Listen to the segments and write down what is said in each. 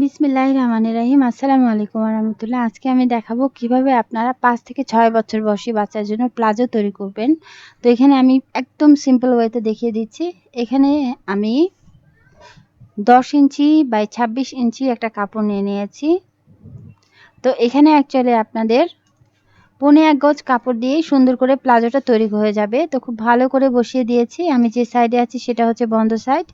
বিসমিল্লাহ রহমানির রাহিম। আসসালামু আলাইকুম রহমতুল্লাহ। আজকে আমি দেখাবো কীভাবে আপনারা পাঁচ থেকে ছয় বছর বয়সী বাচ্চার জন্য প্লাজো তৈরি করবেন। তো এখানে আমি একদম সিম্পল ওয়েতে দেখিয়ে দিচ্ছি। এখানে আমি দশ ইঞ্চি বাই ছাব্বিশ ইঞ্চি একটা কাপড় নিয়ে নিয়েছি। তো এখানে অ্যাকচুয়ালি আপনাদের পনে এক গজ কাপড় দিয়ে সুন্দর করে প্লাজোটা তৈরি হয়ে যাবে। তো খুব ভালো করে বসিয়ে দিয়েছি। আমি যে সাইডে আছি সেটা হচ্ছে বন্ধ সাইড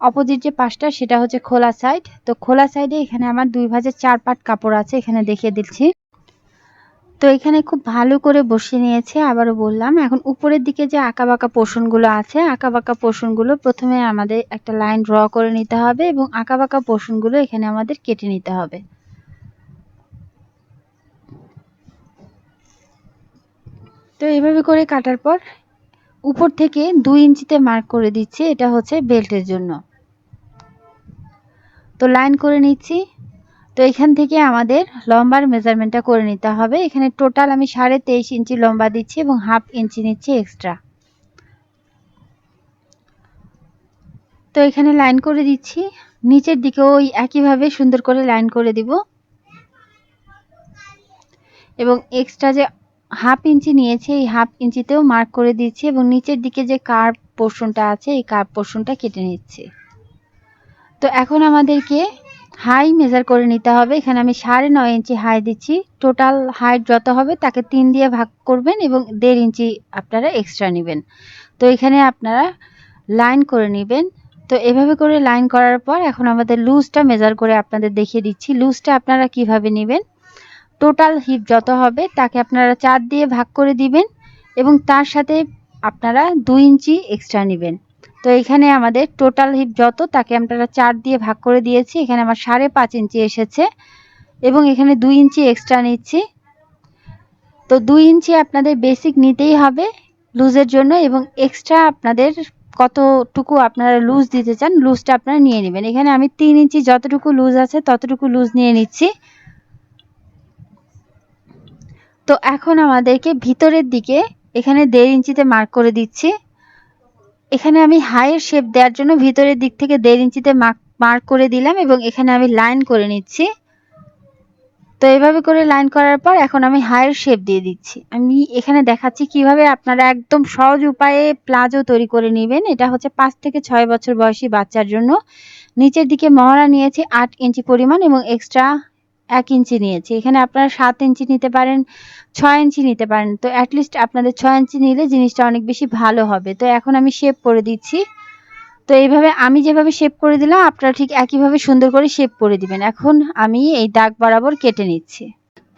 অপোজিট যে পাশটা, সেটা হচ্ছে খোলা সাইড তো খোলা সাইডে এখানে আমার দুই ভাজের চার পাট কাপড় আছে, এখানে দেখিয়ে দিচ্ছি। তো এখানে খুব ভালো করে বসিয়ে নিয়েছে, আবারও বললাম। এখন উপরের দিকে যে আঁকা বাঁকা পোষণগুলো আছে আঁকা বাঁকা পোষণগুলো প্রথমে আমাদের একটা লাইন ড্র করে নিতে হবে এবং আঁকা বাঁকা পোষণগুলো এখানে আমাদের কেটে নিতে হবে। তো এভাবে করে কাটার পর উপর থেকে দুই ইঞ্চিতে মার্ক করে দিচ্ছি, এটা হচ্ছে বেল্টের জন্য। তো লাইন করে নিচ্ছি। তো এখান থেকে আমাদের লম্বার মেজারমেন্টটা করে নিতে হবে। এখানে টোটাল আমি সাড়ে তেইশ ইঞ্চি লম্বা দিচ্ছি এবং হাফ ইঞ্চি নিচ্ছি এক্সট্রা তো এখানে লাইন করে দিচ্ছি। নিচের দিকে ওই একইভাবে সুন্দর করে লাইন করে দিব। এবং এক্সট্রা যে হাফ ইঞ্চি নিয়েছে, এই হাফ ইঞ্চিতেও মার্ক করে দিচ্ছি এবং নিচের দিকে যে কার্ভ পোর্শনটা আছে, এই কার্ভ পোর্শনটা কেটে নিচ্ছি। তো এখন আমাদেরকে হাই মেজার করে নিতে হবে। এখানে আমি সাড়ে নয় ইঞ্চি হাই দিচ্ছি। টোটাল হাইট যত হবে তাকে তিন দিয়ে ভাগ করবেন এবং দেড় ইঞ্চি আপনারা এক্সট্রা নেবেন। তো এখানে আপনারা লাইন করে নেবেন। তো এভাবে করে লাইন করার পর এখন আমাদের লুজটা মেজার করে আপনাদের দেখিয়ে দিচ্ছি। লুজটা আপনারা কীভাবে নেবেন? টোটাল হিপ যত হবে তাকে আপনারা চার দিয়ে ভাগ করে দিবেন এবং তার সাথে আপনারা দুই ইঞ্চি এক্সট্রা নেবেন। তো এখানে আমাদের টোটাল হিপ যত, তাকে আমরা চার দিয়ে ভাগ করে দিয়েছি। এখানে আমার সাড়ে পাঁচ ইঞ্চি এসেছে এবং এখানে দুই ইঞ্চি এক্সট্রা নিচ্ছি। তো দুই ইঞ্চি আপনাদের বেসিক নিতেই হবে লুজের জন্য এবং এক্সট্রা আপনাদের কতটুকু আপনারা লুজ দিতে চান লুজটা আপনারা নিয়ে নেবেন। এখানে আমি তিন ইঞ্চি যতটুকু লুজ আছে, ততটুকু লুজ নিয়ে নিচ্ছি। তো এখন আমাদেরকে ভিতরের দিকে, এখানে দেড় ইঞ্চিতে মার্ক করে দিচ্ছি। এখানে আমি হাইয়ের শেপ দেওয়ার জন্য ভিতরের দিক থেকে দেড় ইঞ্চিতে মার্ক করে দিলাম এবং এখানে আমি লাইন করে নিচ্ছি। তো এভাবে করে লাইন করার পর এখন আমি হাইয়ের শেপ দিয়ে দিচ্ছি। আমি এখানে দেখাচ্ছি কীভাবে আপনারা একদম সহজ উপায়ে প্লাজো তৈরি করে নেবেন। এটা হচ্ছে পাঁচ থেকে ছয় বছর বয়সী বাচ্চার জন্য। নিচের দিকে মহড়া নিয়েছি আট ইঞ্চি পরিমাণ এবং এক্সট্রা এক ইঞ্চি নিয়েছি। এখানে আপনারা সাত ইঞ্চি নিতে পারেন, ছয় ইঞ্চি নিতে পারেন। তো অ্যাটলিস্ট আপনাদের ছয় ইঞ্চি নিলে জিনিসটা অনেক বেশি ভালো হবে। তো এখন আমি শেপ করে দিচ্ছি। তো এইভাবে আমি যেভাবে শেপ করে দিলাম, আপনারা ঠিক একইভাবে সুন্দর করে শেপ করে দিবেন। এখন আমি এই দাগ বরাবর কেটে নিচ্ছি।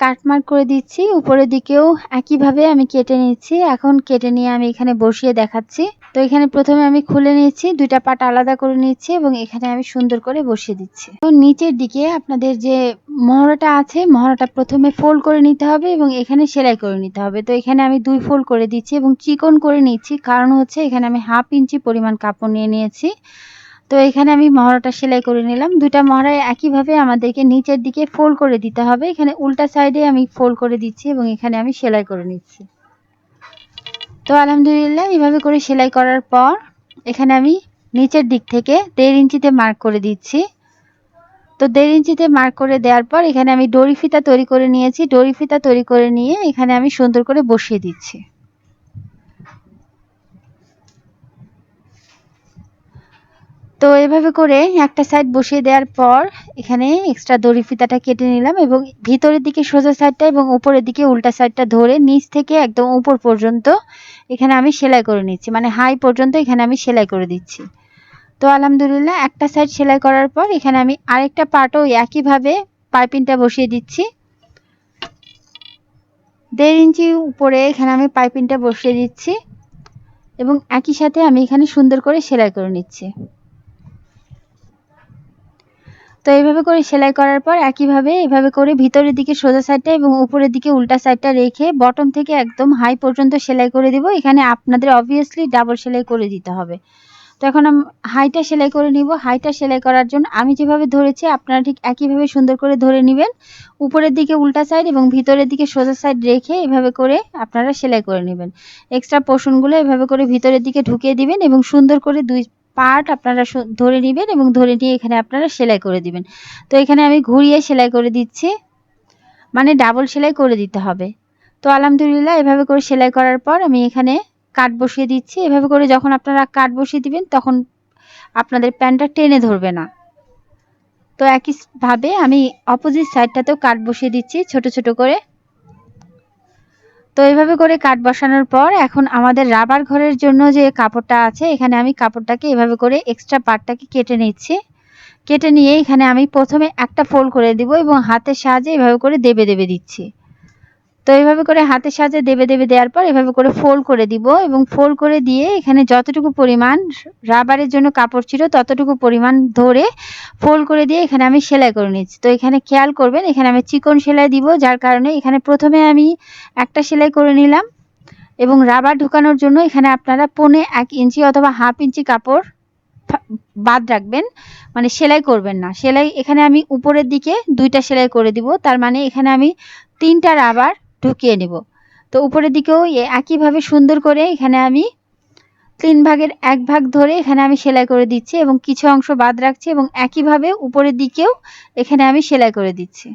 কাটমার্ক করে দিচ্ছি। উপরের দিকেও একইভাবে আমি কেটে নিচ্ছি। এখন কেটে নিয়ে আমি এখানে বসিয়ে দেখাচ্ছি। তো এখানে প্রথমে আমি খুলে নিচ্ছি, দুইটা পাট আলাদা করে নিচ্ছি এবং এখানে আমি সুন্দর করে বসিয়ে দিচ্ছি। তো নিচের দিকে আপনাদের যে মহড়াটা আছে, মহড়াটা প্রথমে ফোল্ড করে নিতে হবে এবং এখানে সেলাই করে নিতে হবে। তো এখানে আমি দুই ফোল্ড করে দিচ্ছি এবং চিকন করে নিচ্ছি। কারণ হচ্ছে এখানে আমি হাফ ইঞ্চি পরিমাণ কাপড় নিয়ে নিয়েছি। তো এখানে আমি মহড়াটা সেলাই করে নিলাম। দুটা মহড়ায় একইভাবে আমাদেরকে নিচের দিকে ফোল্ড করে দিতে হবে। এখানে উল্টা সাইডে আমি ফোল্ড করে দিচ্ছি এবং এখানে আমি সেলাই করে নিচ্ছি। তো আলহামদুলিল্লাহ, এইভাবে করে সেলাই করার পর এখানে আমি নিচের দিক থেকে দেড় ইঞ্চিতে মার্ক করে দিচ্ছি। তো দেড় ইঞ্চিতে মার্ক করে দেওয়ার পর এখানে আমি ডরি ফিতা তৈরি করে নিয়েছি। ডরি ফিতা তৈরি করে নিয়ে এখানে আমি সুন্দর করে বসিয়ে দিচ্ছি। তো এভাবে করে একটা সাইড বসিয়ে দেওয়ার পর এখানে এক্সট্রা দড়ি ফিতাটা কেটে নিলাম এবং ভিতরের দিকে সোজা সাইডটা এবং উপরের দিকে উল্টা সাইডটা ধরে নিচ থেকে একদম উপর পর্যন্ত এখানে আমি সেলাই করে নিচ্ছি। মানে হাই পর্যন্ত এখানে আমি সেলাই করে দিচ্ছি। তো আলহামদুলিল্লাহ একটা সাইড সেলাই করার পর এখানে আমি আরেকটা পার্টও একইভাবে পাইপিংটা বসিয়ে দিচ্ছি। দেড় ইঞ্চি উপরে এখানে আমি পাইপিংটা বসিয়ে দিচ্ছি এবং একই সাথে আমি এখানে সুন্দর করে সেলাই করে নিচ্ছি। তো এইভাবে করে সেলাই করার পর একইভাবে এভাবে করে ভিতরের দিকে সোজা সাইডটা এবং উপরের দিকে উল্টা সাইডটা রেখে বটম থেকে একদম হাই পর্যন্ত সেলাই করে দিব। এখানে আপনাদের অবভিয়াসলি ডাবল সেলাই করে দিতে হবে। তো এখন হাইটা সেলাই করে নিব। হাইটা সেলাই করার জন্য আমি যেভাবে ধরেছি আপনারা ঠিক একইভাবে সুন্দর করে ধরে নেবেন। উপরের দিকে উল্টা সাইড এবং ভিতরের দিকে সোজা সাইড রেখে এভাবে করে আপনারা সেলাই করে নেবেন। এক্সট্রা পোর্শনগুলো এভাবে করে ভিতরের দিকে ঢুকিয়ে দিবেন এবং সুন্দর করে দুই পার্ট আপনারা ধরে নেবেন এবং ধরে নিয়ে এখানে আপনারা সেলাই করে দিবেন। তো এখানে আমি ঘুরিয়ে সেলাই করে দিচ্ছি। মানে ডাবল সেলাই করে দিতে হবে। তো আলহামদুলিল্লাহ এভাবে করে সেলাই করার পর আমি এখানে কাট বসিয়ে দিচ্ছি। এভাবে করে যখন আপনারা কাট বসিয়ে দিবেন, তখন আপনাদের প্যান্টটা টেনে ধরবে না। তো একইভাবে আমি অপোজিট সাইডটাতেও কাট বসিয়ে দিচ্ছি, ছোট ছোট করে। তো এইভাবে করে কাঠ বসানোর পর এখন আমাদের রাবার ঘরের জন্য যে কাপড়টা আছে, এখানে আমি কাপড়টাকে এভাবে করে এক্সট্রা পার্টটাকে কেটে নিচ্ছি। কেটে নিয়ে এখানে আমি প্রথমে একটা ফোল্ড করে দিব এবং হাতের সাহায্যে এভাবে করে দেবে দেবে দিচ্ছি। তো এইভাবে করে হাতের সাহায্যে দেবে দেবে দেওয়ার পর এভাবে করে ফোল্ড করে দিব এবং ফোল্ড করে দিয়ে এখানে যতটুকু পরিমাণ রাবারের জন্য কাপড় ছিল ততটুকু পরিমাণ ধরে ফোল্ড করে দিয়ে এখানে আমি সেলাই করে নিচ্ছি। তো এখানে খেয়াল করবেন, এখানে আমি চিকন সেলাই দিব, যার কারণে এখানে প্রথমে আমি একটা সেলাই করে নিলাম এবং রাবার ঢুকানোর জন্য এখানে আপনারা পনে এক ইঞ্চি অথবা হাফ ইঞ্চি কাপড় বাদ রাখবেন মানে সেলাই করবেন না। সেলাই এখানে আমি উপরের দিকে দুইটা সেলাই করে দিব, তার মানে এখানে আমি তিনটা রাবার ঢুকিয়ে নেব। তো উপরের দিকেও একইভাবে সুন্দর করে এখানে আমি তিন ভাগের এক ভাগ ধরে এখানে আমি সেলাই করে দিচ্ছি এবং কিছু অংশ বাদ রাখছি এবং একইভাবে উপরের দিকেও এখানে আমি সেলাই করে দিচ্ছি।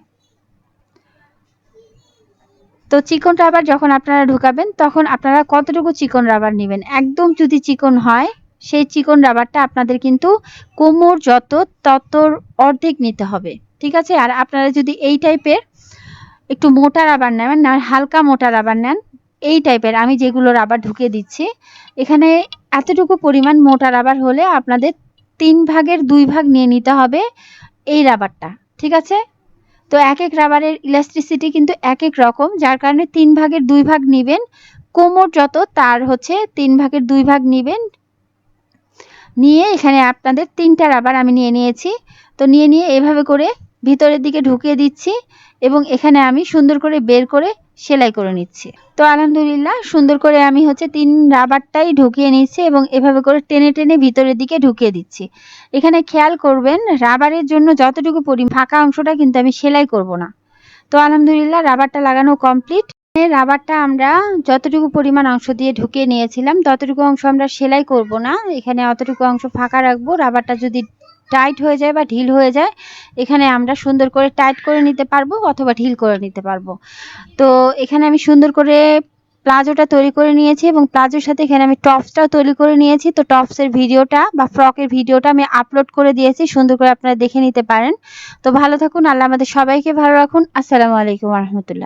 তো চিকন রাবার যখন আপনারা ঢুকাবেন, তখন আপনারা কতটুকু চিকন রাবার নেবেন? একদম যদি চিকন হয়, সেই চিকন রাবারটা আপনাদের কিন্তু কোমর যত তত অর্ধেক নিতে হবে। ঠিক আছে? আর আপনারা যদি এই টাইপের একটু মোটা রাবার নেবেন না, হালকা মোটা রাবার নেন। এই টাইপের আমি যেগুলো রাবার ঢুকিয়ে দিচ্ছি। এখানে এতটুকু পরিমাণ মোটা রাবার হলে আপনাদের তিন ভাগের দুই ভাগ নিয়ে নিতে হবে এই রাবারটা ঠিক আছে? তো এক এক রাবারের ইলাস্ট্রিসিটি কিন্তু এক এক রকম, যার কারণে তিন ভাগের দুই ভাগ নেবেন। কোমর যত, তার হচ্ছে তিন ভাগের দুই ভাগ নেবেন। নিয়ে এখানে আপনাদের তিনটা রাবার আমি নিয়ে নিয়েছি। তো নিয়ে নিয়ে এভাবে করে ভিতরের দিকে ঢুকিয়ে দিচ্ছি এবং এখানে আমি সুন্দর করে বের করে সেলাই করে নিচ্ছি। তো আলহামদুলিল্লাহ সুন্দর করে আমি হচ্ছে তিন রাবারটাই ঢুকিয়ে নিচ্ছি এবং এভাবে করে টেনে টেনে ভিতরের দিকে ঢুকিয়ে দিচ্ছি। এখানে খেয়াল করবেন রাবারের জন্য যতটুকু পরি ফাঁকা অংশটা কিন্তু আমি সেলাই করব না। তো আলহামদুলিল্লাহ রাবারটা লাগানো কমপ্লিট। রাবারটা আমরা যতটুকু পরিমাণ অংশ দিয়ে ঢুকিয়ে নিয়েছিলাম, ততটুকু অংশ আমরা সেলাই করব না। এখানে অতটুকু অংশ ফাঁকা রাখব। রাবারটা যদি টাইট হয়ে যায় বা ঢিল হয়ে যায়, এখানে আমরা সুন্দর করে টাইট করে নিতে পারব অথবা ঢিল করে নিতে পারব। তো এখানে আমি সুন্দর করে প্লাজোটা তৈরি করে নিয়েছি এবং প্লাজোর সাথে এখানে আমি টপসটাও তৈরি করে নিয়েছি। তো টপসের ভিডিওটা বা ফ্রকের ভিডিওটা আমি আপলোড করে দিয়েছি, সুন্দর করে আপনারা দেখে নিতে পারেন। তো ভালো থাকুন, আল্লাহ আমাদের সবাইকে ভালো রাখুন। আসসালামু আলাইকুম রহমতুল্লাহ।